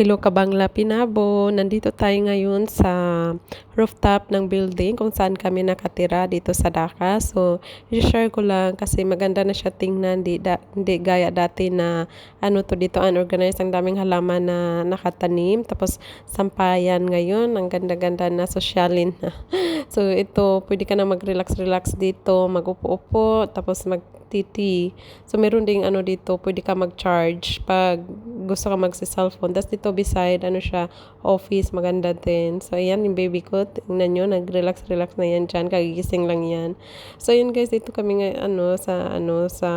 Hello Kabangla Pinabo, nandito tayo ngayon sa rooftop ng building kung saan kami nakatira dito sa Dhaka. So, i-share ko lang kasi maganda na siya tingnan, di, da, di gaya dati na ano to dito unorganized, ang daming halaman na nakatanim. Tapos sampayan ngayon, ang ganda-ganda na sosyalin na. so, ito, pwede ka na mag-relax-relax dito, mag-upo-upo, tapos mag titi. So, meron ding ano dito, pwede ka mag-charge pag gusto ka magsi-cellphone. Tapos dito beside, ano siya, office, maganda din. So, ayan yung baby ko. Tingnan nyo, nag-relax-relax na yan dyan. Kagigising lang yan. So, yun guys, dito kami nga, ano, sa, ano, sa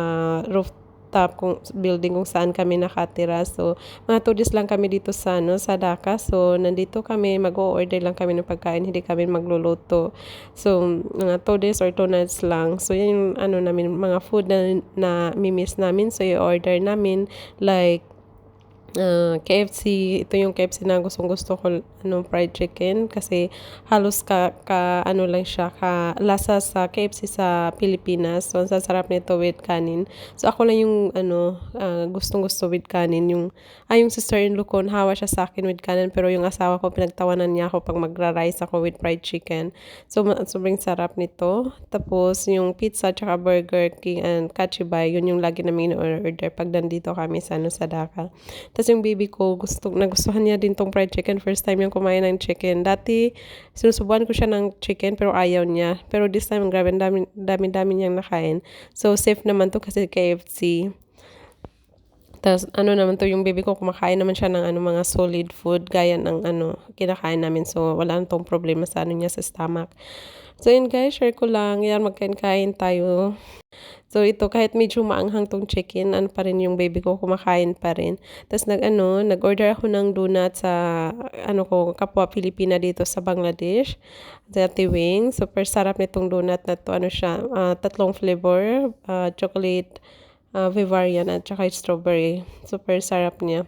roof top kung building kung saan kami nakatira. So, mga 2 days lang kami dito sa ano, sa Dhaka. So, nandito kami, mag-order lang kami ng pagkain, hindi kami magluluto. So, mga 2 days or 2 nights lang. So, yan yung ano namin, mga food na, na mimiss namin. So, i-order namin like uh, KFC, ito yung KFC na gustong gusto ko, ano, fried chicken kasi halos ka, ka ano lang siya, ka lasa sa KFC sa Pilipinas. So, ang sasarap nito with kanin. So, ako lang yung, ano, uh, gustong gusto with kanin. Yung, ay, yung sister-in-law ko, hawa siya sa akin with kanin, pero yung asawa ko, pinagtawanan niya ako pag magra-rice ako with fried chicken. So, sobrang sarap nito. Tapos, yung pizza, tsaka burger, king, and kachibay, yun yung lagi namin order pag nandito kami sa, ano, sa Dhaka. Tapos, tapos yung baby ko, gusto, nagustuhan niya din tong fried chicken. First time yung kumain ng chicken. Dati, sinusubuan ko siya ng chicken pero ayaw niya. Pero this time, grabe, dami, dami, dami niyang nakain. So, safe naman to kasi KFC. Tapos, ano naman to, yung baby ko, kumakain naman siya ng ano, mga solid food, gaya ng ano, kinakain namin. So, wala na tong problema sa ano niya sa stomach. So, yun guys, share ko lang. Yan, magkain-kain tayo. So, ito, kahit medyo maanghang tong chicken, ano pa rin yung baby ko, kumakain pa rin. Tapos, nag, ano, nag-order ako ng donut sa, ano ko, kapwa Pilipina dito sa Bangladesh. Dirty Wing. Super sarap nitong donut na to. Ano siya, uh, tatlong flavor, uh, chocolate, uh, Bavarian at saka strawberry. Super sarap niya.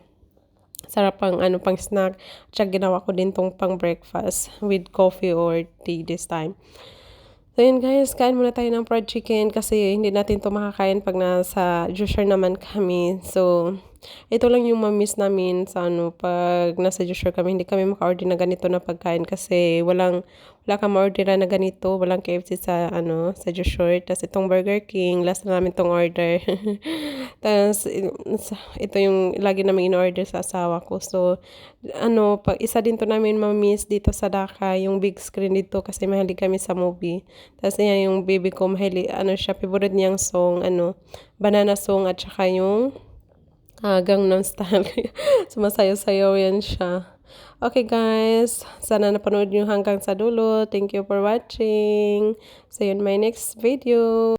Sarap pang ano pang snack. Tsaka ginawa ko din tong pang breakfast with coffee or tea this time. So yun guys, kain muna tayo ng fried chicken kasi hindi natin to makakain pag nasa juicer naman kami. So, ito lang yung mamiss namin sa ano, pag nasa juicer kami, hindi kami maka-order na ganito na pagkain kasi walang, wala kang ma-order na ganito, walang KFC sa ano, sa juicer. Tapos itong Burger King, last na namin tong order. Tapos, ito yung lagi namin in-order sa asawa ko. So, ano, pag isa din to namin mamiss dito sa Dhaka, yung big screen dito kasi mahilig kami sa movie. Tapos, yan yung baby ko, mahilig, ano siya, favorite niyang song, ano, banana song at saka yung uh, Gangnam Style. Sumasayaw-sayaw yan siya. Okay guys, sana napanood nyo hanggang sa dulo. Thank you for watching. See you in my next video.